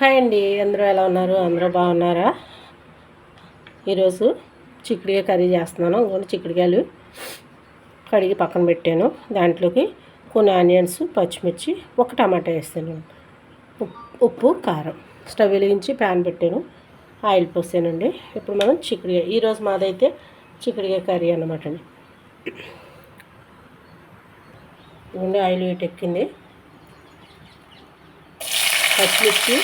Hi అండి అందరూ ఎలా ఉన్నారు? అందరూ బాగున్నారా? ఈరోజు చిక్కుడుకాయ కర్రీ చేస్తున్నాను. ఇంకోటి చిక్కుడుకాయలు కడిగి పక్కన పెట్టాను. దాంట్లోకి కొన్ని ఆనియన్స్ పచ్చిమిర్చి ఒక టమాటా వేస్తాను ఉప్పు కారం. స్టవ్ వెలిగించి ప్యాన్ పెట్టాను. ఆయిల్ పోసానండి. ఇప్పుడు మనం చిక్కుడుకాయ ఈరోజు మాదైతే చిక్కుడుకాయ కర్రీ అనమాట అండి. ఇవ్వండి ఆయిల్ వేటెక్కింది ఎక్కింది. పచ్చిమిర్చి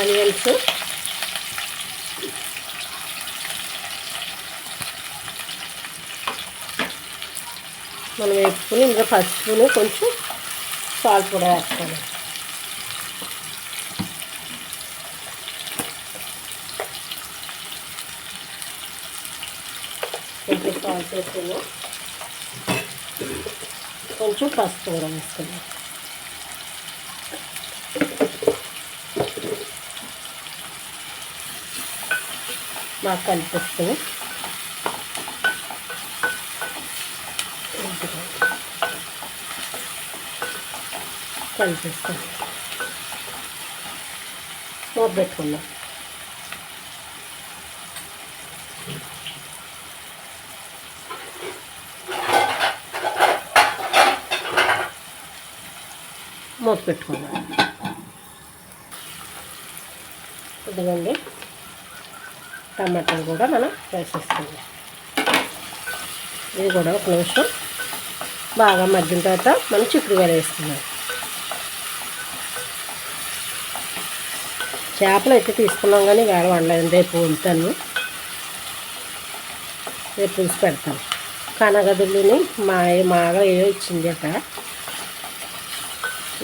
ఆనియన్స్ మనం వేసుకుని ఇంకా పసుపుని కొంచెం సాల్ట్ కూడా వేస్తాను కొంచెం సాల్ట్ వేసాను కొంచెం పసుపు కూడా వేసుకున్నాను బాగా కలిపిస్తాను కలిపిస్తాను మూత పెట్టుకుందాం. మూత పెట్టుకుందాం. ఇదిగోండి. టమాటాలు కూడా మనం వేసేసుకుందాం. ఇది కూడా ఒక నిమిషం బాగా మగ్గిన తర్వాత మనం చిక్కుడుకాయలు వేసుకుందాం. చేపలు అయితే తీసుకున్నాం కానీ వేడ వండలేదు. రేపు వండుతాను. రేపు పులుసు పెడతాను. కనగదులుని మా మాగా ఏదో ఇచ్చింది అట.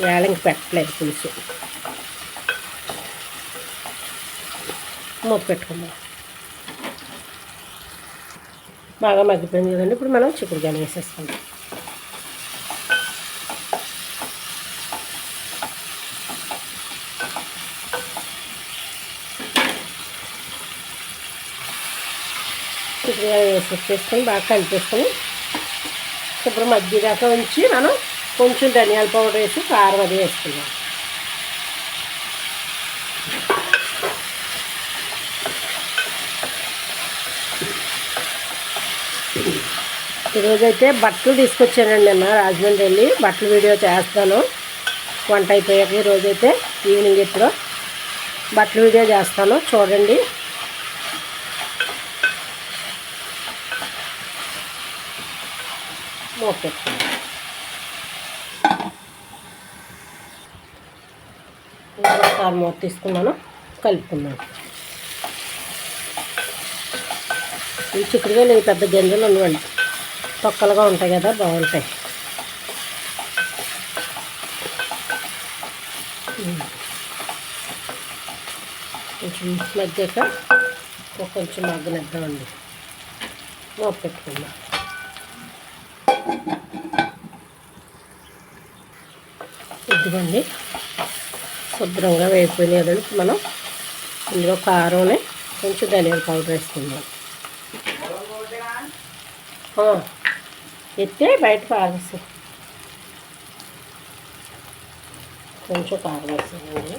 వేళ ఇంక పెట్టలేదు పులుసు. మూత పెట్టుకున్నాం బాగా మగ్గిపోయింది కదండి. ఇప్పుడు మనం చిక్కుడుకాయలు వేసేసుకుంటాం చిక్కుడుకాయ వేసేసుకొని బాగా కలిపేసుకొని ఇప్పుడు మధ్య దాకా ఉంచి మనం కొంచెం ధనియాల పౌడర్ వేసి కారం అది వేసుకున్నాం ఈరోజైతే బట్టలు తీసుకొచ్చానండి నిన్న రాజమండ్రి వెళ్ళి బట్టలు వీడియో చేస్తాను. వంట అయిపోయాక ఈరోజైతే ఈవినింగ్ ఎప్పుడో బట్టలు వీడియో చేస్తాను. చూడండి. ఓకే. ఒకసారి మూత తీసుకున్నాను. కలుపుకున్నాను. ఈ చిక్కుడుగా పెద్ద గింజలు ఉండవండి తొక్కలుగా ఉంటాయి కదా బాగుంటాయి. కొంచెం మగ్గాక కొంచెం మగ్గనిద్దామండి. మోపు పెట్టుకుందాం. ఇదిగోండి. శుభ్రంగా వేగిపోయినాయి మనం ఇందులో కారంని కొంచెం ధనియాల పౌడర్ వేసుకుందాం. ఎత్తే బయట పారేసి. కొంచెం కారం వేసానండి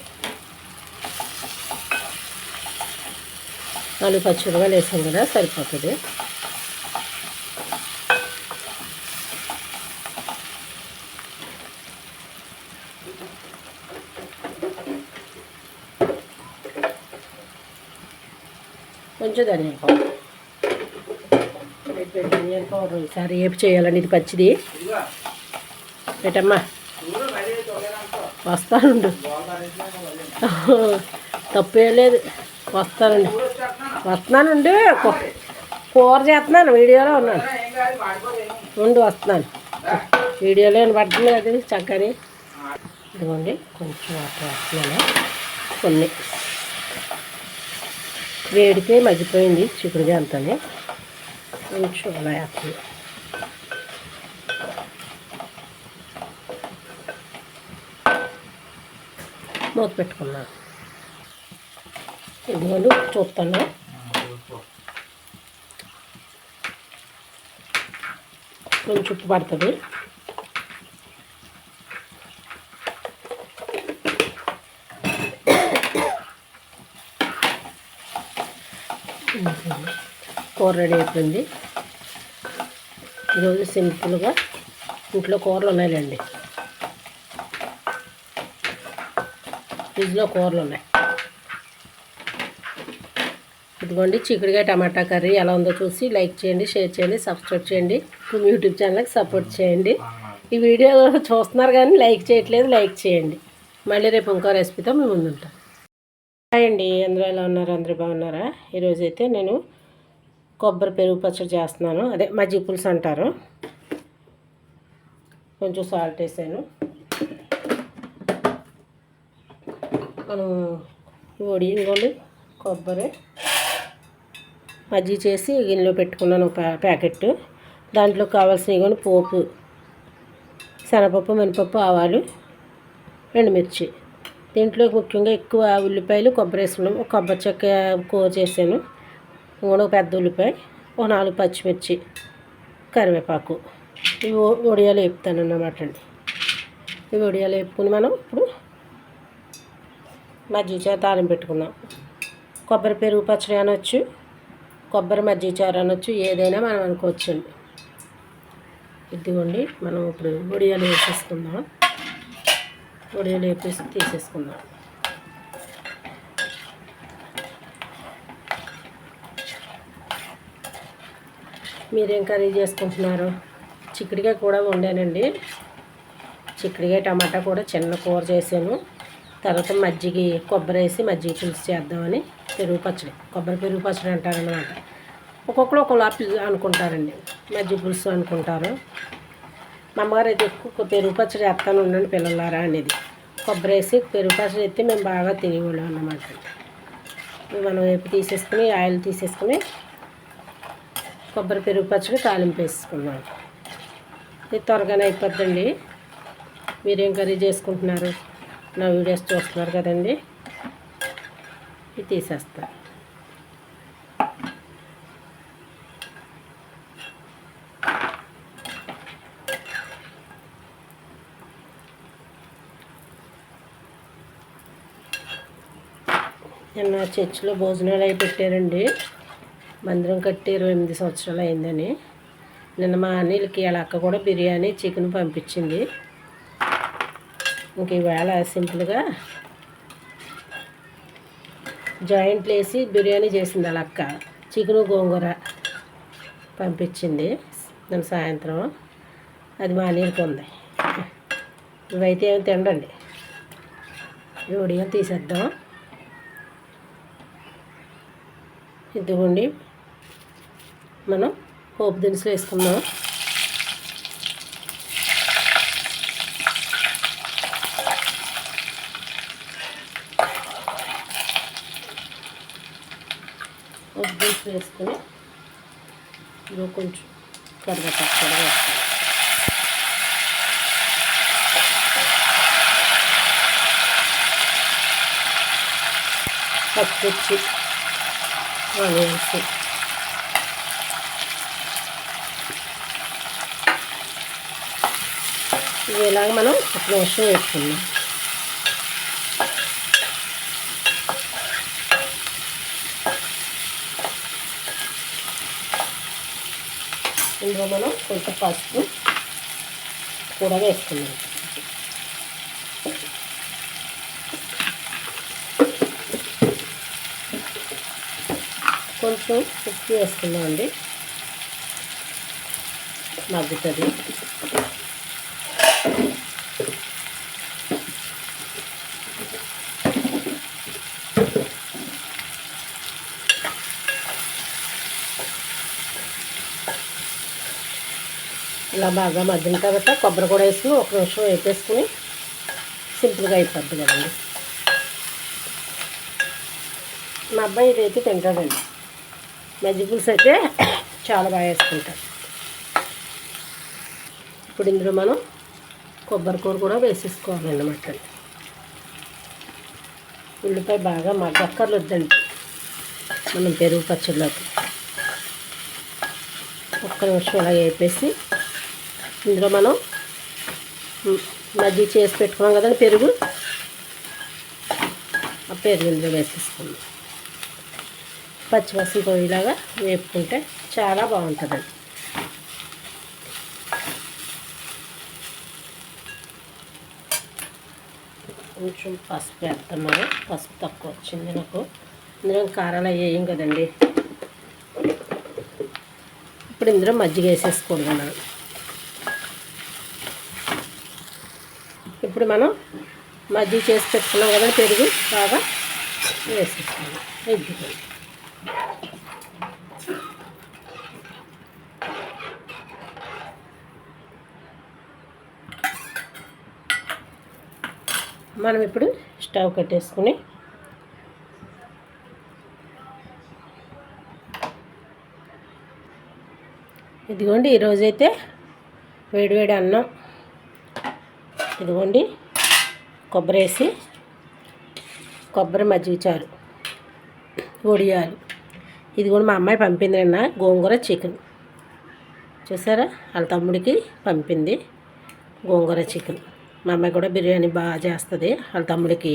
నాలుగు పచ్చిమిరకాయలు వేసాం కదా సరిపోతుంది. కొంచెం ధనియాల పౌడర్ ధనియాల పౌడర్ ఈసారి ఏపు చేయాలండి? ఇది పచ్చిది ఏటమ్మా వస్తానుండు. తప్పే లేదు. వస్తానండి. వస్తున్నానండి. కూర చేస్తున్నాను వీడియోలో ఉన్నాను. ఉండి వస్తున్నాను. వీడియోలో పడుతుంది అది చక్కని. ఇదిగోండి కొంచెం వాటర్ వేస్తున్నాను. కొన్ని. వేడితే మగ్గిపోయింది చిక్కుడుగా అంతనే. కొంచెం అలా వేస్తుంది మూత పెట్టుకున్నాను ఇదిగోండి చూస్తాను కొంచెం ఉప్పు పడుతుంది Mm-hmm. కూర రెడీ అయిపోయింది. ఈరోజు సింపుల్గా ఇంట్లో కూరలు ఉన్నాయిలేండి. ఫ్రిడ్జ్లో కూరలు ఉన్నాయి. ఇదిగోండి చిక్కుడుగా టమాటా కర్రీ ఎలా ఉందో చూసి లైక్ చేయండి షేర్ చేయండి సబ్స్క్రైబ్ చేయండి. యూట్యూబ్ ఛానల్కి సపోర్ట్ చేయండి. ఈ వీడియో చూస్తున్నారు కానీ లైక్ చేయట్లేదు లైక్ చేయండి. మళ్ళీ రేపు ఇంకో రెసిపీతో మేము ముందుంటాం. హాయ్ అండి అందరూ ఎలా ఉన్నారు? అందరూ బాగున్నారా? ఈరోజైతే నేను కొబ్బరి పెరుగు పచ్చడి చేస్తున్నాను. అదే మజ్జిగ పులుసు అంటారు. కొంచెం సాల్ట్ వేసాను. మనం ఒడి కొబ్బరి మజ్జిగ చేసి గిన్నెలో పెట్టుకున్నాను ఒక ప్యా ప్యాకెట్. దాంట్లో కావాల్సినవి కానీ పోపు శనగపప్పు మినపప్పు ఆవాలు ఎండుమిర్చి దీంట్లో ముఖ్యంగా ఎక్కువ ఉల్లిపాయలు కొబ్బరి వేసుకున్నాం కొబ్బరి చెక్క కూర చేశాను. ఒక పెద్ద ఉల్లిపాయ ఒక నాలుగు పచ్చిమిర్చి కరివేపాకు. ఇవి ఒడియాలు వేపుతాను అన్నమాట అండి. ఇవి ఒడియాలు వేపుకుని మనం ఇప్పుడు మజ్జిగ చారు తారం పెట్టుకుందాం. కొబ్బరి పెరుగు పచ్చడి అనొచ్చు కొబ్బరి మజ్జిగ చారు అనొచ్చు ఏదైనా మనం అనుకోవచ్చండి. ఇదిగోండి మనం ఇప్పుడు ఒడియాలు వేసేసుకుందాం. ఒడియాలు వేపేసి తీసేసుకుందాం. మీరేం కర్రీ చేసుకుంటున్నారు? చిక్కుడుకాయ కూడా వండానండి. చిక్కుడుకాయ టమాటా కూడా చిన్న కూర చేసాను తర్వాత మజ్జిగ కొబ్బరి వేసి మజ్జిగ పులుసు చేద్దామని పెరుగు పచ్చడి కొబ్బరి పెరుగు పచ్చడి అంటారనమాట ఒక్కొక్కరు ఒకలా అనుకుంటారండి. మజ్జిగ పులుసు అనుకుంటారు. మా అమ్మగారు అయితే ఎక్కువ పెరుగు పచ్చడి వేస్తాను ఉండండి పిల్లలారా అనేది. కొబ్బరి వేసి పెరుగు పచ్చడి ఎత్తే మేము బాగా తినేవాళ్ళం అన్నమాట. మనం వేపు తీసేసుకుని ఆయిల్ తీసేసుకుని కొబ్బరి పెరుగు పచ్చడి తాలింపు వేసుకున్నాం. ఇది త్వరగానే అయిపోద్దండి. మీరేం కర్రీ చేసుకుంటున్నారు? నా వీడియోస్ చూస్తున్నారు కదండి. ఇది తీసేస్తా. నిన్న చర్చిలో భోజనాలు అయి పెట్టారండి. మందిరం కట్టి ఇరవై ఎనిమిది సంవత్సరాలు అయిందని. నిన్న మా అనిల్కి వాళ్ళ అక్క కూడా బిర్యానీ చికెన్ పంపించింది. ఇంక ఈవేళ సింపుల్గా జాయింట్లు వేసి బిర్యానీ చేసింది వాళ్ళ అక్క. చికెను గోంగూర పంపించింది నిన్న సాయంత్రం. అది మా నీళ్ళకి ఉంది. ఇవైతే ఏమి తినండి ఇవి ఉడియం తీసేద్దాం. ఇదిగోండి. మనం పోపు దినుసులు వేసుకుందాం. పోపు దినుసులు వేసుకొని ఇంకో కొంచెం కరివేపాకు కూడా వేస్తాం. పచ్చిమిర్చి ఆనియన్స్ ఇవి ఇలాగ మనం ఒక నిమిషం వేసుకుందాం. ఇందులో మనం కొంచెం పసుపు కూడా వేసుకున్నాం కొంచెం ఉప్పు వేసుకుందాం అండి మగ్గుతుంది. ఇలా బాగా మగ్గిన తర్వాత కొబ్బరి కూడా వేసుకుని ఒక నిమిషం వేపేసుకుని సింపుల్గా అయిపోద్ది కదండి. మా అబ్బాయి ఇదైతే తింటాడండి. వెజిటబుల్స్ అయితే చాలా బాగా వేసుకుంటారు. ఇప్పుడు ఇందులో మనం కొబ్బరి కూర కూడా వేసేసుకోవాలన్నమాట ఉల్లిపాయ బాగా మగ్గక్కర్లు వద్దండి మనం పెరుగు పచ్చడిలోకి ఒక్క నిమిషం అలా వేపేసి ఇందులో మనం మజ్జి మజ్జిగ చేసి పెట్టుకున్నాం కదండి పెరుగు. ఆ పెరుగు ఇందులో వేసేసుకుందాం. పచ్చిపసి పోయేలాగా వేపుకుంటే చాలా బాగుంటుందండి. కొంచెం పసుపు వేస్తున్నాను పసుపు తక్కువ వచ్చింది నాకు. ఇందులో కారాలు అయ్యేయం కదండి. ఇప్పుడు ఇందులో మజ్జిగ వేసేసుకోండి మనం. ఇప్పుడు మనం మజ్జిగ చేసి పెట్టుకున్నాం కదా పెరుగు బాగా వేసేస్తాం ఎగ్గుతుంది మనం ఇప్పుడు స్టవ్ కట్టేసుకుని ఇదిగోండి ఈరోజైతే వేడివేడి అన్నం ఇదిగోండి కొబ్బరి వేసి కొబ్బరి మజ్జిగ చారు వడియాలు. ఇది కూడా మా అమ్మాయి పంపింది నిన్న గోంగూర చికెన్. చూసారా? వాళ్ళ తమ్ముడికి పంపింది గోంగూర చికెన్. మా అమ్మాయి కూడా బిర్యానీ బాగా చేస్తుంది వాళ్ళ తమ్ముడికి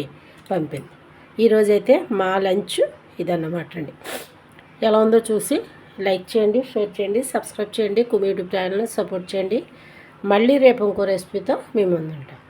పంపింది. ఈరోజైతే మా లంచ్ ఇదన్నమాట అండి. ఎలా ఉందో చూసి లైక్ చేయండి షేర్ చేయండి సబ్స్క్రైబ్ చేయండి కుమి యూట్యూబ్ ఛానల్ని సపోర్ట్ చేయండి. మళ్ళీ రేపు ఇంకో రెసిపీతో మీ ముందుంటాం.